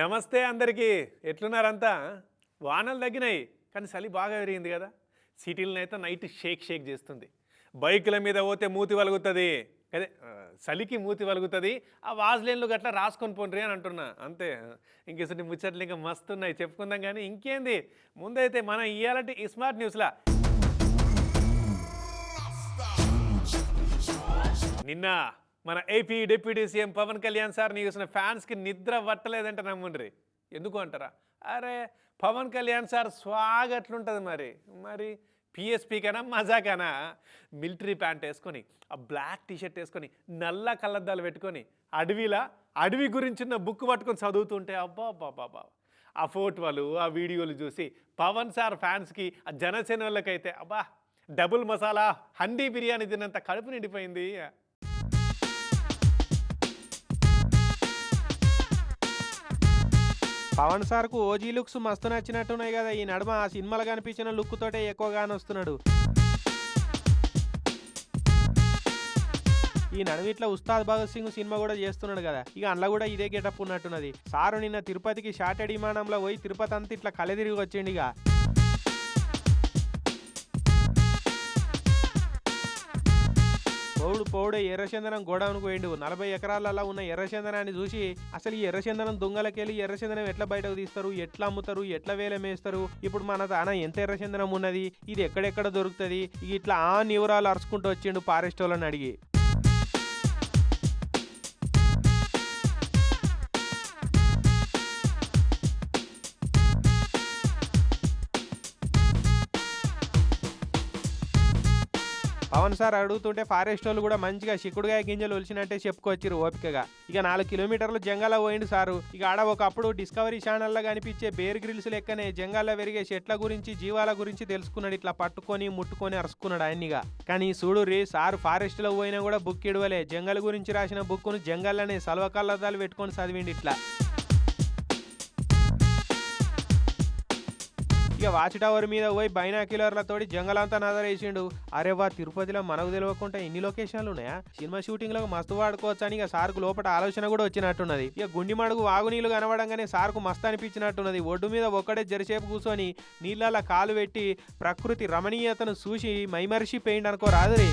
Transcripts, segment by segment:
నమస్తే అందరికీ. ఎట్లున్నారంతా? వానలు తగ్గినాయి కానీ చలి బాగా పెరిగింది కదా. సిటీలను అయితే నైట్ షేక్ షేక్ చేస్తుంది. బైకుల మీద పోతే మూతి వలుగుతుంది. అదే చలికి మూతి వలుగుతుంది. ఆ వాజ్లేన్లు గట్లా రాసుకొని పోండ్రి అని అంటున్నా. అంతే. ఇంకేసరి ముచ్చట్లు ఇంకా మస్తు ఉన్నాయి చెప్పుకుందాం కానీ ఇంకేంది? ముందైతే మనం ఇవ్వాలంటే ఈ స్మార్ట్ న్యూస్లా. నిన్న మన AP deputy CM Pawan Kalyan సార్ని చూసిన ఫ్యాన్స్కి నిద్ర పట్టలేదంటే నమ్ముండ్రి. ఎందుకు అంటారా? అరే పవన్ కళ్యాణ్ సార్ స్వాగట్లుంటుంది మరి. మరి పిఎస్పీ కన్నా మజాకనా? మిలిటరీ ప్యాంట్ వేసుకొని ఆ బ్లాక్ టీషర్ట్ వేసుకొని నల్ల కళ్ళద్దాలు పెట్టుకొని అడవిలా అడవి గురించిన బుక్ పట్టుకొని చదువుతుంటే అబ్బా అబ్బా అబ్బా ఆ ఫోటోలు ఆ వీడియోలు చూసి పవన్ సార్ ఫ్యాన్స్కి ఆ జనసేన వాళ్ళకైతే అబ్బా డబుల్ మసాలా హండీ బిర్యానీ తిన్నంత కడుపు నిండిపోయింది. పవన్ సార్కు ఓజీ లుక్స్ మస్తు నచ్చినట్టున్నాయి కదా ఈ నడుమ ఆ సినిమాలు కనిపించిన లుక్ తోటే ఎక్కువగానే వస్తున్నాడు. ఈ నడుమ ఇట్లా ఉస్తాద్ భగత్ సింగ్ సినిమా కూడా చేస్తున్నాడు కదా ఇక అందులో కూడా ఇదే గెటప్ ఉన్నట్టున్నది. సారు నిన్న తిరుపతికి షార్టెడ్ విమానంలో పోయి తిరుపతి అంతా ఇట్లా కలెదిరిగి వచ్చిండు ఇక పౌడు పౌడే ఎర్రచందనం గోడౌన్కు పోయిండు. నలభై ఎకరాలలో ఉన్న ఎర్రచందనాన్ని చూసి అసలు ఈ ఎర్రచందనం దొంగలకెళ్ళి ఎర్రచందనం ఎట్లా బయటకు తీస్తారు? ఎట్లా అమ్ముతారు? ఎట్లా వేలమేస్తారు ఇప్పుడు మన తాన ఎంత ఎర్రచందనం ఉన్నది? ఇది ఎక్కడెక్కడ దొరుకుతుంది? ఇట్లా ఆ నివరాలు అరుచుకుంటూ వచ్చిండు ఫారెస్ట్ వాళ్ళని అడిగి. పవన్ సార్ అడుగుతుంటే ఫారెస్ట్ వాళ్ళు కూడా మంచిగా చిక్కుడుగాయ గింజలు ఒలిచినట్టే చెప్పుకొచ్చిరు ఓపికగా. ఇక నాలుగు కిలోమీటర్లు జంగాల పోయిండు సారు. ఇక ఆడ ఒకప్పుడు డిస్కవరీ ఛానల్లో కనిపించే బేర్ గ్రిల్స్ లెక్కనే జంగాల్లో పెరిగే చెట్ల గురించి జీవాల గురించి తెలుసుకున్నాడు. ఇట్లా పట్టుకొని ముట్టుకొని అరుసుకున్నాడు ఆయన్నిగా. కానీ చూడు రే సారు ఫారెస్ట్లో పోయినా కూడా బుక్ ఇడవలే. జంగల్ గురించి రాసిన బుక్కును జంగల్లోనే సల్వకల్లదాలు పెట్టుకొని చదివిండి ఇట్లా. ఇక వాచ్ టవర్ మీద పోయి బైనాక్యులర్లతోటి జంగలంతా నదరేసిండు. అరే వా తిరుపతిలో మనకు తెలియకుండా ఎన్ని లొకేషన్లు ఉన్నాయా సినిమా షూటింగ్లో మస్తు వాడుకోవచ్చు అని ఇక సార్కు లోపల ఆలోచన కూడా వచ్చినట్టున్నది. ఇక గుండి మడుగు వాగునీళ్ళు కనబడంగానే సార్కు మస్తు అనిపించినట్టున్నది. ఒడ్డు మీద ఒక్కడే జరిసేపు కూర్చొని నీళ్ళ కాలు పెట్టి ప్రకృతి రమణీయతను చూసి మైమరిషి పెయింట్ అనుకో రాదురే.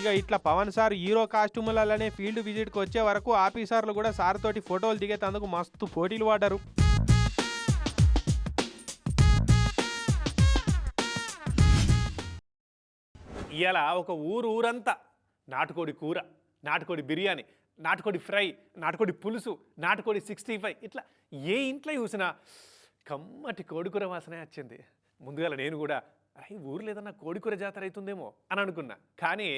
ఇక ఇట్లా పవన్ సార్ హీరో కాస్ట్యూములనే ఫీల్డ్ విజిట్కి వచ్చే వరకు ఆఫీసర్లు కూడా సార్ తోటి ఫోటోలు దిగేతందుకు మస్తు పోటీలు పడ్డారు. ఇవాళ ఒక ఊరు ఊరంతా నాటుకోడి కూర నాటుకోడి బిర్యానీ నాటుకోడి ఫ్రై నాటుకోడి పులుసు నాటుకోడి సిక్స్టీ ఫైవ్ ఇట్లా ఏ ఇంట్లో చూసినా కమ్మటి కోడికూర వాసనే వచ్చింది. ముందుగా నేను కూడా అయ్యి ఊర్లో ఏదన్నా కోడికూర జాతర అవుతుందేమో అని అనుకున్నా. కానీ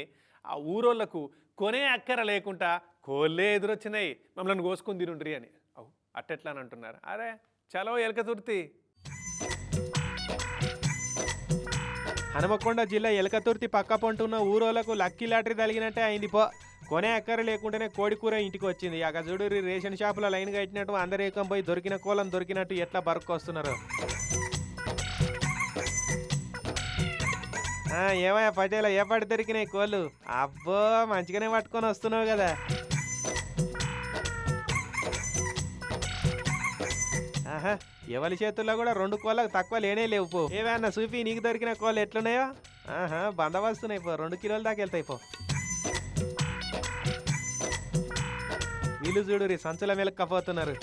ఆ ఊరోళ్ళకు కొనే అక్కర లేకుండా కోళ్ళే ఎదురొచ్చినాయి మమ్మల్ని కోసుకుని తిరుండ్రి అని. అవు అట్టెట్లా అని అంటున్నారు. అరే చలో ఎలక తుర్తి. హనుమకొండ జిల్లా ఎలకతుర్తి పక్క పంటున్న ఊరోలకు లక్కీ లాటరీ తగిలినట్టే అయింది పో. కొనే అక్కర లేకుండానే కోడి కూర ఇంటికి వచ్చింది. అక్కడ చూడు రేషన్ షాపులో లైన్ కట్టినట్టు అందరు ఏకం పోయి దొరికిన కోలం దొరికినట్టు ఎట్లా బరుకొస్తున్నారు ఏమయ్యా పటేల ఏ పాటి దొరికినాయి కోళ్ళు? అబ్బో మంచిగానే పట్టుకొని వస్తున్నావు కదా. ఆహా ఎవరి చేతుల్లో కూడా రెండు కోళ్ళకు తక్కువ లేనే లేవు పో. ఏవన్నా చూపి నీకు దొరికిన కోళ్ళు ఎట్లున్నాయో? ఆహా బందవస్తున్నాయి పో. రెండు కిలోల దాకా వెళ్తాయి పో. వీళ్ళు చూడు రీ సంచుల మెలక్కపోతున్నారు.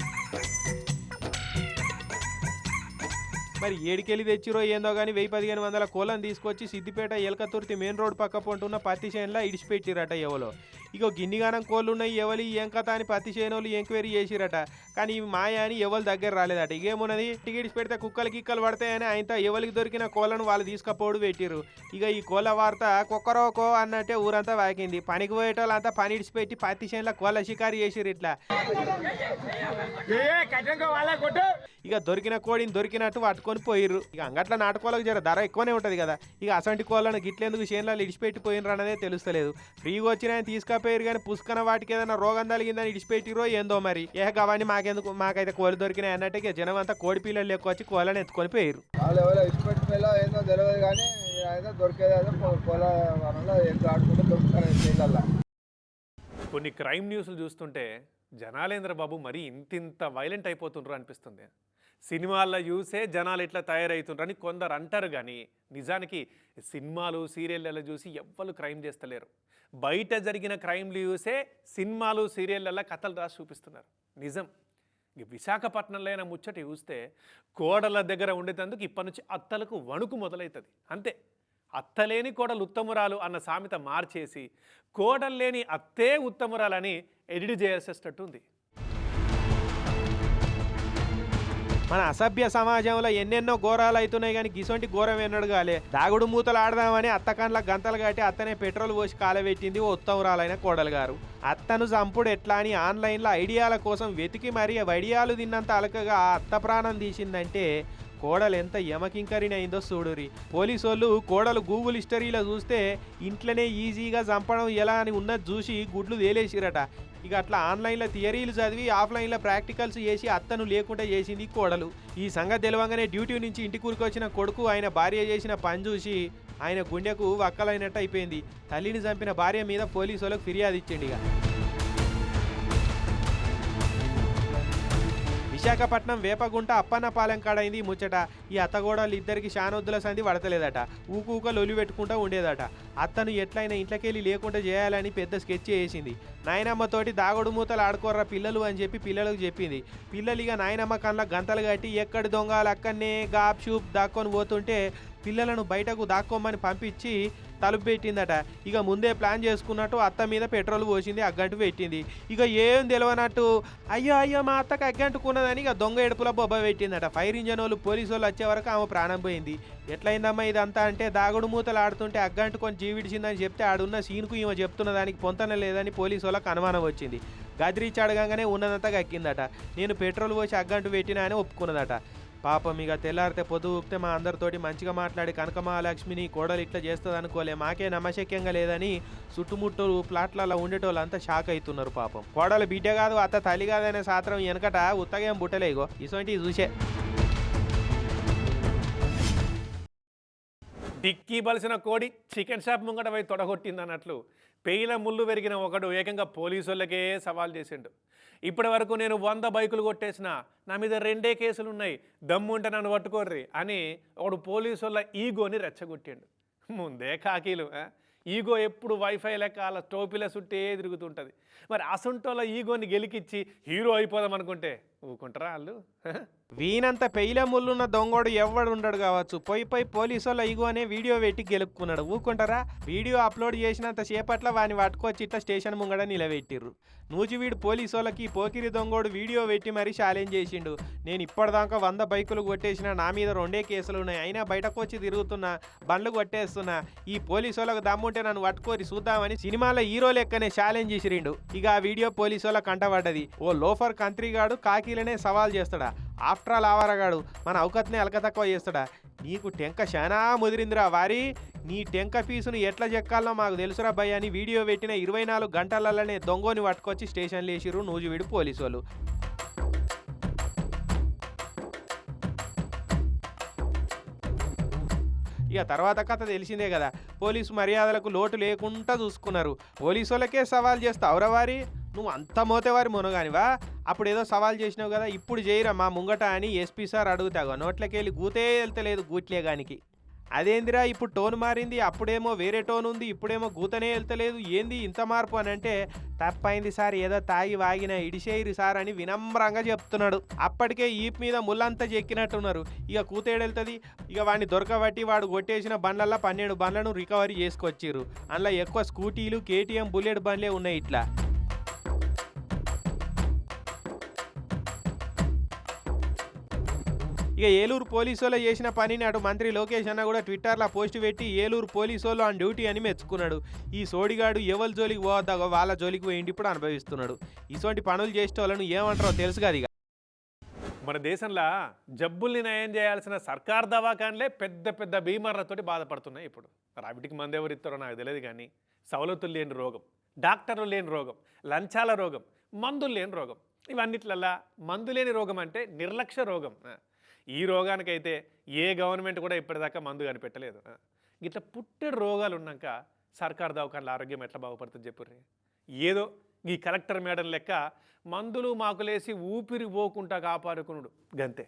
మరి ఏడికెళ్ళి తెచ్చిరో ఏందో కానీ వెయ్యి పదిహేను వందల కోళ్ళని తీసుకొచ్చి సిద్దిపేట ఎలకతుర్తి మెయిన్ రోడ్ పక్క పొంటున్న పత్తి చేనులా ఇడిచిపెట్టిరట ఎవలో. ఇగో గిన్నిగానం కోళ్ళు ఉన్నాయి ఎవలి ఏం కథ అని పత్తి చేనోళ్ళు ఎంక్వైరీ చేసిరట. కానీ ఇవి మాయ అని ఎవరి దగ్గర రాలేదట. ఇకేమున్నది టికెట్స్ పెడితే కుక్కలు కిక్కలు పడతాయని ఆయనతో ఎవరికి దొరికిన కోళ్ళను వాళ్ళు తీసుకపోడు పెట్టిరు ఇక ఈ కోళ్ళ వార్త కుక్కరోకో అన్నట్టే ఊరంతా వాకింది. పనికి పోయేటోళ్ళంతా పని ఇడిచిపెట్టి పత్తి చేనుల కోళ్ళ షికారు చేసిరు ఇట్లా. ఇక దొరికిన కోడిని దొరికినట్టు పట్టుకొని పోయిర్రు. ఇక అంగట్ల నాటుకోళ్ళకి జర ధర ఎక్కువనే ఉంటది కదా. ఇక అసంటి కోళ్ళను గిట్లేందుకు చేనులలో ఇడిచిపెట్టి పోయినరు అనేది తెలుస్తలేదు. ఫ్రీగా వచ్చిన ఆయన తీసుకపోయారు కానీ పుష్కన వాటికి ఏదైనా రోగం తగిలిందని ఇడిచిపెట్టిరో ఏందో మరి. ఏ గవాని మాకెందుకు? మాకైతే కోళ్ళు దొరికినాయి అన్నట్టు ఇక జనం అంతా కోడి పిల్లలు ఎక్కువ వచ్చి కోళ్ళని ఎత్తుకొని పోయారు వాళ్ళు ఎవరో ఏందో తెలియదు కానీ అయితే దొరికేది వనంలో ఆడుకుంటే దొరుకుతారు కొన్ని క్రైమ్ న్యూస్లు చూస్తుంటే జనాలేంద్ర బాబు మరీ ఇంతింత వైలెంట్ అయిపోతుండ్రు అనిపిస్తుంది. సినిమాల్లో చూసే జనాలు ఇట్లా తయారవుతుండ్రు అని కొందరు అంటారు కానీ నిజానికి సినిమాలు సీరియళ్ళలో చూసి ఎవ్వరు క్రైమ్ చేస్తలేరు. బయట జరిగిన క్రైమ్లు చూసే సినిమాలు సీరియళ్ళల్లో కథలు రాసి చూపిస్తున్నారు. నిజం. విశాఖపట్నంలో అయినా ముచ్చట చూస్తే కోడల దగ్గర ఉండేటందుకు ఇప్పటి నుంచి అత్తలకు వణుకు మొదలవుతుంది అంతే. అత్తలేని కోడలు ఉత్తమురాలు అన్న సామెత మార్చేసి కోడలు లేని అత్తే ఉత్తమురాలని ఎడిట్ చేసేటట్టు ఉంది మన అసభ్య సమాజంలో ఎన్నెన్నో ఘోరాలు అవుతున్నాయి కానీ గిసొంటి ఘోరం ఎన్నడు కాలే. దాగుడు మూతలు ఆడదామని అత్తకండ్ల గంతలు కట్టి అత్తనే పెట్రోల్ పోసి కాలబెట్టింది ఓ ఉత్తమురాలైన కోడలు గారు. అత్తను చంపుడు ఎట్లా అని ఆన్లైన్లో ఐడియాల కోసం వెతికి మరీ వడియాలు తిన్నంత అలకగా ఆ అత్త ప్రాణం తీసిందంటే కోడలు ఎంత యమకింకరినైందో అయిందో చూడురి పోలీసోళ్ళు కోడలు గూగుల్ హిస్టరీలో చూస్తే ఇంట్లోనే ఈజీగా చంపడం ఎలా అని ఉన్నది చూసి గుడ్లు తేలేసిరట. ఇక అట్లా ఆన్లైన్లో థియరీలు చదివి ఆఫ్లైన్లో ప్రాక్టికల్స్ చేసి అత్తను లేకుండా చేసింది కోడలు. ఈ సంగతి తెలవంగానే డ్యూటీ నుంచి ఇంటి కూరుకొచ్చిన కొడుకు ఆయన భార్య చేసిన పని చూసి ఆయన గుండెకు వక్కలైనట్టు అయిపోయింది. తల్లిని చంపిన భార్య మీద పోలీసు వాళ్ళకు ఫిర్యాదు ఇచ్చిండు విశాఖపట్నం వేపగుంట అప్పన్నపాలెం కాడైంది ముచ్చట. ఈ అత్తగోడలు ఇద్దరికి శానొద్దుల సంధి పడతలేదట. ఊకు ఊక లొలి పెట్టుకుంటా ఉండేదట. అత్తను ఎట్లయినా ఇంట్లోకెళ్ళి లేకుండా చేయాలని పెద్ద స్కెచ్ వేసింది నాయనమ్మతోటి దాగుడు మూతలు ఆడుకోర్రా పిల్లలు అని చెప్పి పిల్లలకు చెప్పింది. పిల్లలు ఇక నాయనమ్మ కళ్ళ గంతలు కట్టి ఎక్కడి దొంగలు అక్కడనే గాప్ షూప్ దాక్కొని పోతుంటే పిల్లలను బయటకు దాక్కోమని పంపించి తలుపు పెట్టిందట. ఇక ముందే ప్లాన్ చేసుకున్నట్టు అత్త మీద పెట్రోల్ పోసింది అగ్గంటు పెట్టింది. ఇక ఏం తెలియనట్టు అయ్యో అయ్యో మా అత్తకు అగ్గంటుకున్నదని ఇక దొంగ ఎడుపుల బొబ్బ పెట్టిందట. ఫైర్ ఇంజన్ వాళ్ళు పోలీసు వాళ్ళు వచ్చే వరకు ఆమె ప్రాణం పోయింది. ఎట్లయిందమ్మా ఇదంతా అంటే దాగుడు మూతలు ఆడుతుంటే అగ్గంటుకొని జీవిడిచిందని చెప్తే ఆడున్న సీన్కు ఈమె చెప్తున్న దానికి పొంతన లేదని పోలీసు వాళ్ళకి అనుమానం వచ్చింది. గదిరిచ్చి అడగంగానే ఉన్నదంతా గక్కిందట. నేను పెట్రోల్ పోసి అగ్గంటు పెట్టినా అని ఒప్పుకున్నదట. పాపం ఇక తెల్లారితే పొద్దు ఊపితే మా అందరితోటి మంచిగా మాట్లాడి కనకమహాలక్ష్మిని కోడలు ఇట్లా చేస్తుంది అనుకోలే. మాకే నమ్మశక్యంగా లేదని చుట్టుముట్టు ప్లాట్లలో ఉండేటోళ్ళంతా షాక్ అవుతున్నారు పాపం. కోడలు బిడ్డ కాదు అత్త తల్లి కాదనే సాత్రం వెనకట ఉత్తగేం బుట్టలేగో ఇసొంటి చూసే. డిక్కీ బలిసిన కోడి చికెన్ షాప్ ముంగట పోయి తొడగొట్టింది అన్నట్లు పెయిల ముళ్ళు పెరిగిన ఒకడు ఏకంగా పోలీసులకే సవాల్ చేసిండు. ఇప్పటి వరకు నేను వంద బైకులు కొట్టేసిన నా మీద రెండే కేసులు ఉన్నాయి దమ్ముంటే నన్ను పట్టుకోర్రి అని ఒకడు పోలీసుల ఈగోని రెచ్చగొట్టిండు. ముందే కాకీలు ఈగో ఎప్పుడు వైఫై లెక్క అలా టోపీల చుట్టే తిరుగుతుంటుంది. మరి అసంటోళ్ళ ఈగోని గెలికిచ్చి హీరో అయిపోదాం అనుకుంటే ఊకుంటారా వాళ్ళు? వీనంత పెయిల ముళ్ళున్న దొంగోడు ఎవడు ఉండడు కావచ్చు. పోయి పోయి పోలీసు వాళ్ళ ఇగు అనే వీడియో పెట్టి గెలుపుకున్నాడు. ఊకుంటారా? వీడియో అప్లోడ్ చేసినంత సేపట్ల వాని పట్టుకొచ్చి ఇట్లా స్టేషన్ ముంగడ నిలబెట్టిర్రు. నూజివీడు పోలీసు వాళ్ళకి పోకిరి దొంగోడు వీడియో పెట్టి మరీ ఛాలెంజ్ చేసిండు. నేను ఇప్పటిదాకా వంద బైకులు కొట్టేసిన నా మీద రెండే కేసులు ఉన్నాయి. అయినా బయటకు వచ్చి తిరుగుతున్నా బండ్లు కొట్టేస్తున్నా ఈ పోలీసు వాళ్ళకు దమ్ముంటే నన్ను పట్టుకోరి చూద్దామని సినిమాలో హీరో లెక్కనే ఛాలెంజ్ చేసిరిండు. ఇక ఆ వీడియో పోలీసు వాళ్ళ కంటపడ్డది ఓ లోఫర్ కంత్రిగాడు కాకీలనే సవాల్ చేస్తాడా? ఆఫ్టర్ ఆల్ ఆవారగాడు మన అవకత్నే అలక తక్కువ చేస్తాడా? నీకు టెంక శానా ముదిరిందిరా వారి. నీ టెంక పీసును ఎట్లా చెక్కాలో మాకు తెలుసురా భయ్య అని వీడియో పెట్టిన ఇరవై నాలుగు గంటలలోనే దొంగని పట్టుకొచ్చి స్టేషన్లో వేసిరు నూజువీడు పోలీసు వాళ్ళు ఇక తర్వాత కథ తెలిసిందే కదా. పోలీసు మర్యాదలకు లోటు లేకుండా చూసుకున్నారు. పోలీసు వాళ్ళకే సవాల్ చేస్తే అవరవారి నువ్వు అంత మోతేవారి మునగానివా? అప్పుడు ఏదో సవాల్ చేసినావు కదా ఇప్పుడు చేయరా మా ముంగట అని ఎస్పీ సార్ అడుగుతావు నోట్లకెళ్ళి గూతే వెళ్తలేదు గూట్లేగానికి అదేందిరా ఇప్పుడు టోన్ మారింది అప్పుడేమో వేరే టోన్ ఉంది ఇప్పుడేమో గూతనే వెళ్తలేదు ఏంది ఇంత మార్పు అని అంటే తప్పైంది సార్ ఏదో తాగి వాగిన ఇడిసేయిరు సార్ అని వినమ్రంగా చెప్తున్నాడు. అప్పటికే ఈప్ మీద ముళ్ళంతా చెక్కినట్టున్నారు. ఇక కూతేడెళ్తుంది? ఇక వాడిని దొరకబట్టి వాడు కొట్టేసిన బండ్లల్లో పన్నెండు బండ్లను రికవరీ చేసుకొచ్చిర్రు. అందులో ఎక్కువ స్కూటీలు కేటీఎం బుల్లెట్ బండ్లే ఉన్నాయి ఇట్లా. ఇక ఏలూరు పోలీసులో చేసిన పనిని అటు మంత్రి లోకేష్ అన్న కూడా ట్విట్టర్లో పోస్ట్ పెట్టి ఏలూరు పోలీసులో ఆన్ డ్యూటీ అని మెచ్చుకున్నాడు. ఈ సోడిగాడు ఎవరి జోలికి పోవద్దాగో వాళ్ళ జోలికి పోయిండి ఇప్పుడు అనుభవిస్తున్నాడు. ఇటువంటి పనులు చేసే వాళ్ళను ఏమంటారో తెలుసు కదా ఇక. మన దేశంలో జబ్బుల్ని నయం చేయాల్సిన సర్కార్ దవాఖాన్లే పెద్ద పెద్ద బీమార్లతోటి బాధపడుతున్నాయి ఇప్పుడు. రావిటికి మంది ఎవరు ఇస్తారో నాకు తెలియదు కానీ సవలతులు లేని రోగం డాక్టర్లు లేని రోగం లంచాల రోగం మందులు లేని రోగం. ఇవన్నిట్లల్లా మందు లేని రోగం అంటే నిర్లక్ష్య రోగం. ఈ రోగానికైతే ఏ గవర్నమెంట్ కూడా ఇప్పటిదాకా మందు కనిపెట్టలేదు. ఇట్లా పుట్టెడు రోగాలు ఉన్నాక సర్కార్ దవాఖాన్ల ఆరోగ్యం ఎట్లా బాగుపడుతుంది చెప్పుర్రి. ఏదో ఈ కలెక్టర్ మేడం లెక్క మందులు మాకులేసి ఊపిరి పోకుండా కాపాడుకునుడు. గంతే.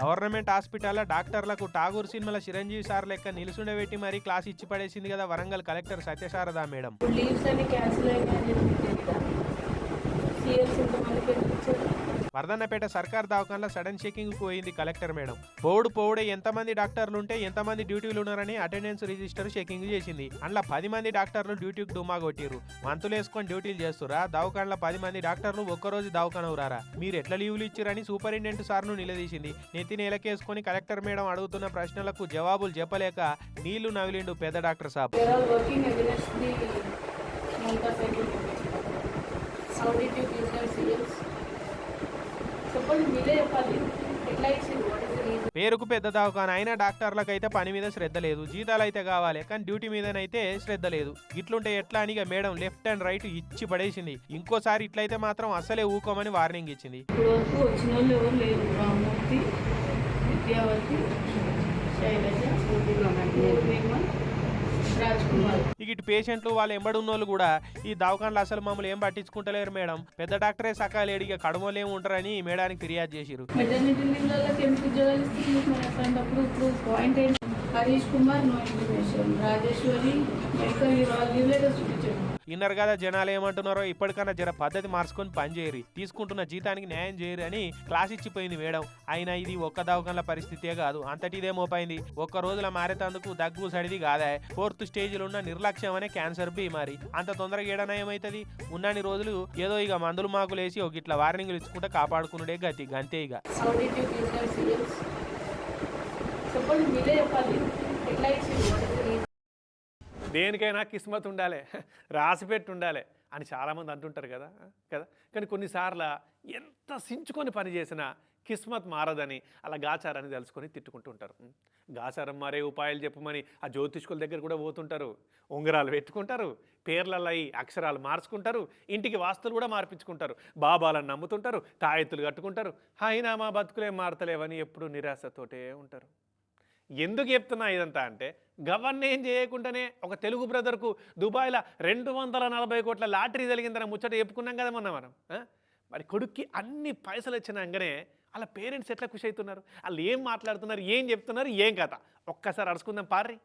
గవర్నమెంట్ హాస్పిటల్లో డాక్టర్లకు టాగూర్ సినిమాల చిరంజీవి సార్ లెక్క నిలుసుండబెట్టి మరీ క్లాస్ ఇచ్చి పడేసింది కదా వరంగల్ కలెక్టర్ సత్యశారదా మేడం. ఇప్పుడు లీవ్స్ అన్ని క్యాన్సిల్ ఇంతమందికి ఇచ్చారు వర్ధన్నపేట సర్కార్ దవాఖానలో సడన్ చెకింగ్ పోయింది కలెక్టర్ మేడం. పోవుడు పోవుడే ఎంతమంది డాక్టర్లు ఉంటే ఎంతమంది డ్యూటీలు ఉన్నారని అటెండెన్స్ రిజిస్టర్ చెకింగ్ చేసింది. అందులో పది మంది డాక్టర్లు డ్యూటీకి డుమా కొట్టిరు మంతులు వేసుకొని డ్యూటీలు చేస్తురా దవాఖానలో పది మంది డాక్టర్లు ఒక్కరోజు దవాఖాన ఊరారా? మీరు ఎట్లా లీవులు ఇచ్చిరని సూపరింటెండెంట్ సార్ను నిలదీసింది. నెత్తి నేలకేసుకొని కలెక్టర్ మేడం అడుగుతున్న ప్రశ్నలకు జవాబులు చెప్పలేక నీళ్ళు నవిలిండు పెద్ద డాక్టర్ సాబ్. గివ్ దమ్ సీఎల్స్ చెప్పండి మీరే చెప్పాలి. ఎట్లా ఇచ్చింది? వాట్ ఇస్ ద రీజన్ పేరుకు పెద్ద దవాఖాన అయినా డాక్టర్లకు అయితే పని మీద శ్రద్ధ లేదు. జీతాలు అయితే కావాలి కానీ డ్యూటీ మీదనైతే శ్రద్ధ లేదు. ఇట్లుంటే ఎట్లా అని మేడం లెఫ్ట్ అండ్ రైట్ ఇచ్చి పడేసింది. ఇంకోసారి ఇట్లయితే మాత్రం అసలే ఊకోమని వార్నింగ్ ఇచ్చింది. విద్యావతి ఇక ఇటు పేషెంట్లు వాళ్ళు ఎంబడి వాళ్ళు కూడా ఈ దవాఖానలు అసలు మమ్మల్ని ఏం పట్టించుకుంటలేరు మేడం. పెద్ద డాక్టరే సకాలేడు ఇక కడమలు ఏమి ఉంటారని ఈ మేడానికి ఫిర్యాదు చేసిరు Harish Kumar no information Rajeshwari medical leave letters inner కదా జనాలు ఏమంటున్నారో ఇప్పటికన్నా జర పద్ధతి మార్చుకొని పనిచేయరు తీసుకుంటున్న జీతానికి న్యాయం చేయరు అని క్లాస్ ఇచ్చిపోయింది మేడం. అయినా ఇది ఒక్క దవకంల పరిస్థితే కాదు. అంతటిదే మోపైంది. ఒక్క రోజుల మారేతందుకు దగ్గు సడిది కాదా? ఫోర్త్ స్టేజ్లో ఉన్న నిర్లక్ష్యం అనే క్యాన్సర్ బీమారి అంత తొందరగా ఏడనా ఏమవుతుంది ఉన్నన్ని రోజులు ఏదో ఇక మందులు మాకులేసి ఒక ఇట్లా వార్నింగ్లు ఇచ్చుకుంటే కాపాడుకునుడే గతి. గంతే ఇక. చెప్పండి మీరే చెప్పాలి. ఎట్లా ఇచ్చింది వాట్ ఇస్ ద రీజన్ దేనికైనా కిస్మత్ ఉండాలి రాసిపెట్టి ఉండాలి అని చాలామంది అంటుంటారు కదా కదా? కానీ కొన్నిసార్లు ఎంత సించుకొని పని చేసినా కిస్మత్ మారదని అలా గాచారాన్ని తెలుసుకొని తిట్టుకుంటూ ఉంటారు. గాచారం మారే ఉపాయాలు చెప్పమని ఆ జ్యోతిష్కుల దగ్గర కూడా పోతుంటారు. ఉంగరాలు పెట్టుకుంటారు పేర్లలో అయి అక్షరాలు మార్చుకుంటారు ఇంటికి వాస్తులు కూడా మార్పించుకుంటారు బాబాలను నమ్ముతుంటారు తాయెత్తులు కట్టుకుంటారు. అయినా మా బతుకులేం మారతలేవని ఎప్పుడు నిరాశతోటే ఉంటారు. ఎందుకు చెప్తున్నా ఇదంతా అంటే గవర్న ఏం చేయకుండానే ఒక తెలుగు బ్రదర్కు దుబాయ్లో రెండు వందల నలభై కోట్ల లాటరీ జరిగిందని ముచ్చట చెప్పుకున్నాం కదా మొన్న మనం మరి కొడుక్కి అన్ని పైసలు వచ్చినాకనే వాళ్ళ పేరెంట్స్ ఎట్లా ఖుషి అవుతున్నారు? వాళ్ళు ఏం మాట్లాడుతున్నారు? ఏం చెప్తున్నారు? ఏం కథ? ఒక్కసారి అడుచుకుందాం పార్రి.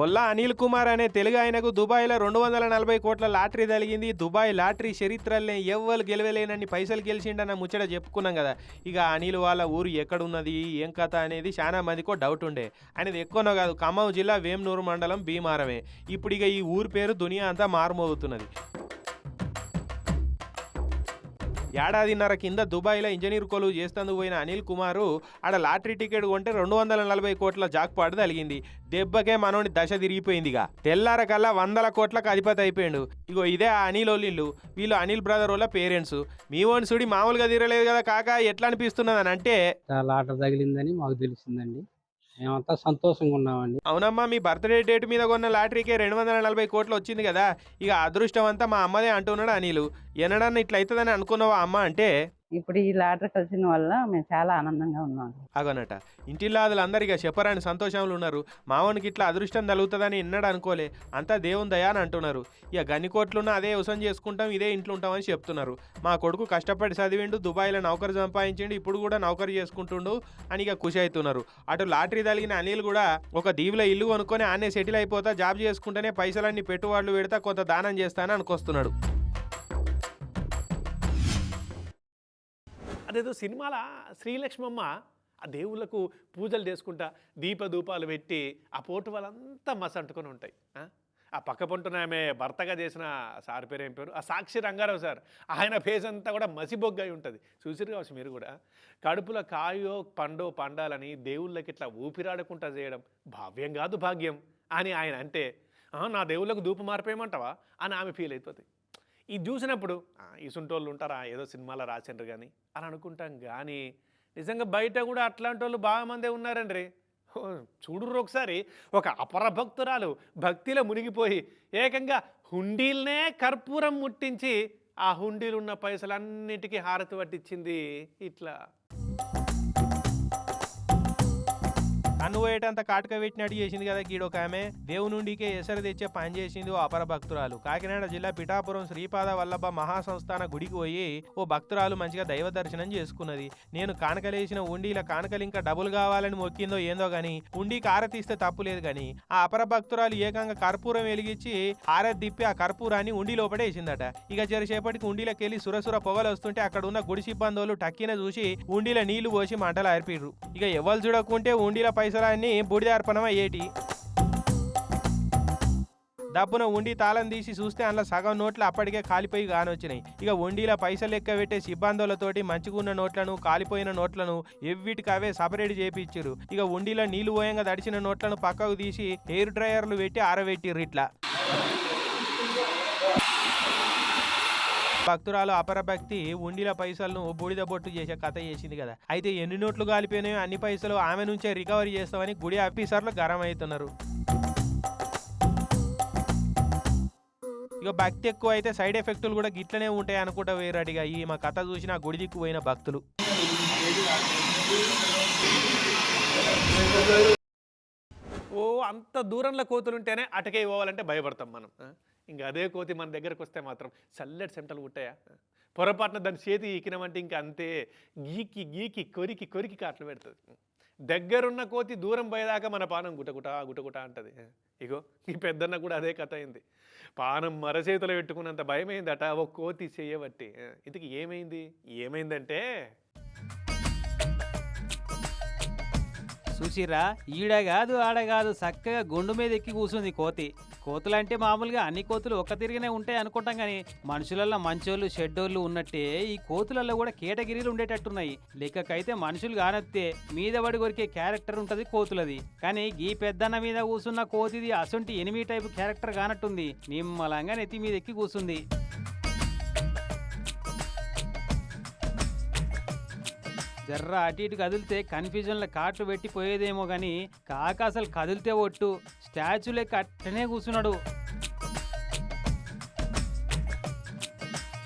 పొల్లా అనిల్ కుమార్ అనే తెలుగు ఆయనకు దుబాయ్లో రెండు వందల నలభై కోట్ల లాటరీ తగిలింది. దుబాయ్ లాటరీ చరిత్రల్ని ఎవ్వరు గెలవలేనన్ని పైసలు గెలిచిండన్న ముచ్చట చెప్పుకున్నాం కదా. ఇక అనిల్ వాళ్ళ ఊరు ఎక్కడున్నది ఏం కథ అనేది చాలా మందికో డౌట్ ఉండే. అనేది ఎక్కువనో కాదు ఖమ్మం జిల్లా వేమ్నూరు మండలం భీమారమే. ఇప్పుడు ఇక ఈ ఊరు పేరు దునియా అంతా మారుమోగుతున్నది. ఏడాదిన్నర కింద దుబాయ్లో ఇంజనీర్ కొలువు చేస్తందుకు పోయిన అనిల్ కుమారు ఆడ లాటరీ టికెట్ కొంటే రెండు వందల నలభై కోట్ల జాక్పాట్ తలిగింది దెబ్బకే మనోని దశ తిరిగిపోయిందిగా తెల్లారకల్లా వందల కోట్లకు అధిపతి అయిపోయాడు. ఇగో ఇదే ఆ అనిల్ ఓళ్ళిల్లు వీళ్ళు అనిల్ బ్రదర్ వాళ్ళ పేరెంట్స్. మీ ఓన్ సుడి మామూలుగా తిరగలేదు కదా కాక? ఎట్లా అనిపిస్తున్నది అని అంటే లాటర్ తగిలిందని మాకు తెలిసిందండి. మేమంతా సంతోషంగా ఉన్నామండి. అవునమ్మా మీ బర్త్డే డేట్ మీద కొన్న లాటరీకే రెండు వందల నలభై కోట్లు వచ్చింది కదా. ఇక అదృష్టం అంతా మా అమ్మదే అంటున్నాడు అనిలు. ఎనడన్నా ఇట్లా అవుతుందని అనుకున్నావా అమ్మ అంటే? ఇప్పుడు ఈ లాటర్ కలిసిన వల్ల మేము చాలా ఆనందంగా ఉన్నాం. అగనట ఇంటిల్లాదులు అందరిగా చెప్పరాని సంతోషంలో ఉన్నారు. మావనికి ఇట్లా అదృష్టం తగులుతుందని ఎన్నడూ అనుకోలే. అంతా దేవుని దయా అని అంటున్నారు. ఇక గన్ని కోట్లున్నా అదే ఉసం చేసుకుంటాం ఇదే ఇంట్లో ఉంటామని చెప్తున్నారు. మా కొడుకు కష్టపడి చదివిండు దుబాయ్లో నౌకరు సంపాదించిండు ఇప్పుడు కూడా నౌకరు చేసుకుంటుండు అని ఇక ఖుషి అవుతున్నారు. అటు లాటరీ తగిలిన అనిల్ కూడా ఒక దీవిలో ఇల్లు కొనుక్కొని ఆనే సెటిల్ అయిపోతా జాబ్ చేసుకుంటేనే పైసలన్నీ పెట్టుబడులు పెడతా కొంత దానం చేస్తానని అనుకొస్తున్నాడు. అదేదో సినిమాల శ్రీలక్ష్మమ్మ ఆ దేవుళ్ళకు పూజలు చేసుకుంటా దీపధూపాలు పెట్టి ఆ పోటు వాళ్ళంతా మసంటుకొని ఉంటాయి. ఆ? పక్క పొంటున ఆమె భర్తగా చేసిన సార్ పేరు ఏం పేరు? ఆ సాక్షి రంగారావు సార్. ఆయన ఫేస్ అంతా కూడా మసిబొగ్గై ఉంటుంది. చూసిరు కావచ్చు మీరు కూడా. కడుపులో కాయో పండో పండాలని దేవుళ్ళకి ఇట్లా ఊపిరాడకుండా చేయడం భావ్యం కాదు భాగ్యం అని ఆయన అంటే నా దేవుళ్ళకు దూపు మారిపోయమంటావా? అని ఆమె ఫీల్ అయిపోతుంది ఇది చూసినప్పుడు ఇసుంటోళ్ళు ఉంటారా? ఏదో సినిమాలో రాసిండ్రు కానీ అని అనుకుంటాం కానీ నిజంగా బయట కూడా అట్లాంటి వాళ్ళు బాగా మందే ఉన్నారండి చూడుర్రు ఒకసారి. ఒక అపర భక్తురాలు భక్తిలో మునిగిపోయి ఏకంగా హుండీలనే కర్పూరం ముట్టించి ఆ హుండీలు ఉన్న పైసలన్నిటికీ హారతి పట్టించింది ఇట్లా. కన్ను పోయేటంత కాటుక పెట్టినట్టు చేసింది కదా గీడొక ఆమె. దేవునుండికే ఎసరు తెచ్చే పని చేసింది ఓ అపర భక్తురాలు. కాకినాడ జిల్లా పిఠాపురం శ్రీపాద వల్లభ మహాసంస్థాన గుడికి పోయి ఓ భక్తురాలు మంచిగా దైవ దర్శనం చేసుకున్నది. నేను కానకలేసిన ఉండీల కానకలు ఇంకా డబుల్ కావాలని మొక్కిందో ఏందో గాని ఉండికి ఆరతిస్తే తప్పు లేదు గాని ఆ అపర భక్తురాలు ఏకంగా కర్పూరం వెలిగించి ఆరతి ఆ కర్పూరాన్ని ఉండి లోపడేసిందట ఇక జరిసేపటికి ఉండీలకి వెళ్ళి సురసుర పొగలు వస్తుంటే అక్కడ ఉన్న గుడి సిబ్బందులు టక్కిన చూసి ఉండీల నీళ్ళు పోసి మంటలు ఆర్పిర్రు. ఇక ఎవరు చూడకుంటే ఉండిల పైసలన్నీ బూడిదార్పణం అయ్యేటి. డబ్బున ఉండి తాళం తీసి చూస్తే అందులో సగం నోట్లు అప్పటికే కాలిపోయి కానొచ్చినాయి ఇక ఉండిల పైసలు లెక్క పెట్టే సిబ్బందులతోటి మంచిగున్న నోట్లను కాలిపోయిన నోట్లను ఎవ్విటికి అవే సపరేట్ చేపిచ్చారు. ఇక ఉండిలో నీళ్ళు పోయంగా దడిచిన నోట్లను పక్కకు తీసి హెయిర్ డ్రైయర్లు పెట్టి ఆరబెట్టిర్రు ఇట్లా. భక్తురాలు అపరభక్తి ఉండిల పైసలను బూడిద బొట్టు చేసే కథ చేసింది కదా. అయితే ఎన్ని నోట్లు కాలిపోయినాయో అన్ని పైసలు ఆమె నుంచే రికవరీ చేస్తామని గుడి ఆఫీసర్లు గరం అవుతున్నారు ఇక భక్తి ఎక్కువ అయితే సైడ్ ఎఫెక్టులు కూడా గిట్లనే ఉంటాయి అనుకుంటా వేరడిగా. ఈ మా కథ చూసిన గుడి దిక్కు పోయిన భక్తులు. ఓ అంత దూరంలో కోతులు ఉంటేనే అటకే పోవాలంటే భయపడతాం మనం. ఇంకా అదే కోతి మన దగ్గరకు వస్తే మాత్రం చల్లటి సెంటలు ఉంటాయా పొరపాటున దాని చేతి ఈకినామంటే ఇంకా అంతే. గీకి గీకి కొరికి కొరికి కాట్లు పెడుతుంది. దగ్గరున్న కోతి దూరం పోయేదాకా మన పానం గుటగుట గుటగుట అంటది. ఇగో ఈ పెద్దన్న కూడా అదే కథ అయింది. పానం మరచేతిలో పెట్టుకున్నంత భయమైందట ఓ కోతి చేయబట్టి. ఇంతకి ఏమైంది? ఏమైందంటే చూసిరా ఈడ కాదు ఆడ కాదు చక్కగా గుండు మీద ఎక్కి కూర్చుంది కోతి. కోతులు అంటే మామూలుగా అన్ని కోతులు ఒక్క తిరిగినే ఉంటాయి అనుకుంటాం కానీ మనుషులలో మంచోళ్ళు షెడ్డోళ్ళు ఉన్నట్టే ఈ కోతులలో కూడా కేటగిరీలు ఉండేటట్టున్నాయి. లెక్కకైతే మనుషులు కానొత్తే మీద పడి కొరికే క్యారెక్టర్ ఉంటది కోతులది. కానీ ఈ పెద్దన్న మీద కూర్చున్న కోతిది అసొంటి ఎనిమిది టైపు క్యారెక్టర్ కానట్టుంది. నిమ్మలంగా నెత్తి మీద ఎక్కి కూసుంది. జర్ర అటు ఇటు కదిలితే కన్ఫ్యూజన్లో కాట్లు పెట్టి పోయేదేమో కానీ కాక అసలు కదిలితే ఒట్టు. స్టాచ్యూ లెక్క అట్టనే కూర్చున్నాడు.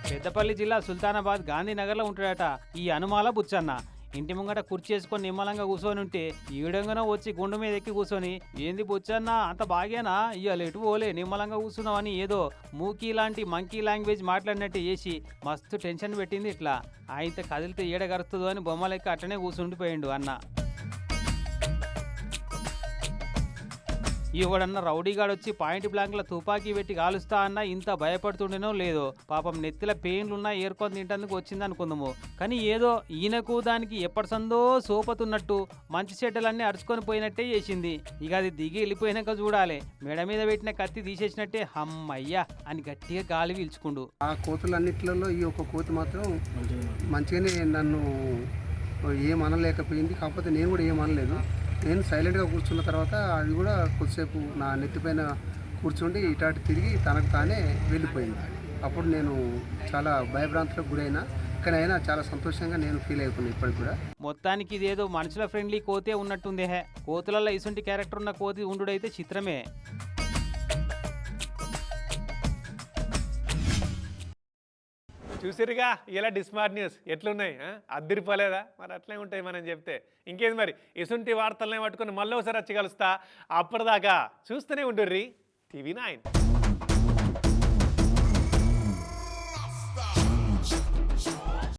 పెద్దపల్లి జిల్లా సుల్తానాబాద్ గాంధీనగర్లో ఉంటాడట ఈ అనుమాల బుచ్చన్న. ఇంటి ముంగట కుర్చీ వేసుకొని నిమ్మలంగా కూర్చొని ఉంటే ఈడంగానో వచ్చి గుండు మీద ఎక్కి కూర్చొని ఏంది బుచ్చన్న అంత బాగేనా? ఇవాళ ఎటు పోలే నిమ్మలంగా కూర్చున్నావని ఏదో మూకీ లాంటి మంకీ లాంగ్వేజ్ మాట్లాడినట్టు చేసి మస్తు టెన్షన్ పెట్టింది ఇట్లా. ఆయన కదిలితే ఈడ గరుస్తుందో అని బొమ్మలెక్క అట్టనే కూర్చుండిపోయిండు అన్న. ఎవడన్నా రౌడీగాడు వచ్చి పాయింట్ బ్లాంక్ల తుపాకీ పెట్టి కాలుస్తా అన్నా ఇంత భయపడుతుండేనో లేదో. పాపం నెత్తిల పెయిన్లున్నా ఏరుకొని తింటందుకు వచ్చింది అనుకుందాము కానీ ఏదో ఈయనకు దానికి ఎప్పటి సందో సోపతున్నట్టు మంచి చెడ్డలన్నీ అరుచుకొని పోయినట్టే చేసింది. ఇక అది దిగి వెళ్ళిపోయినాక చూడాలి. మెడ మీద పెట్టిన కత్తి తీసేసినట్టే హమ్మయ్యా అని గట్టిగా గాలి పీల్చుకుండు. ఆ కోతులన్నిట్లలో ఈ ఒక కోతి మాత్రం మంచిగానే నన్ను ఏం అనలేకపోయింది. కాకపోతే నేను కూడా ఏం అనలేదు. నేను సైలెంట్గా కూర్చున్న తర్వాత అది కూడా కొద్దిసేపు నా నెత్తిపైన కూర్చుండి ఇటాటి తిరిగి తనకు తానే వెళ్ళిపోయింది. అప్పుడు నేను చాలా భయభ్రాంతులకు గురైనా కానీ అయినా చాలా సంతోషంగా నేను ఫీల్ అయిపోయినా ఇప్పటికి కూడా. మొత్తానికి ఇదేదో మనుషుల ఫ్రెండ్లీ కోతే ఉన్నట్టుందే హే. కోతులలో ఇసుంటి క్యారెక్టర్ ఉన్న కోతి ఉండుడైతే చిత్రమే. చూసిరుగా ఇలా డిస్మార్ట్ న్యూస్ ఎట్లున్నాయి అద్దరిపోలేదా? మరి అట్లే ఉంటాయి మనం చెప్తే. ఇంకేది మరి? ఇసుంటి వార్తలనే పట్టుకొని మళ్ళీ ఒకసారి వచ్చి కలుస్తా అప్పటిదాకా చూస్తూనే ఉండుర్రి టీవీ నైన్.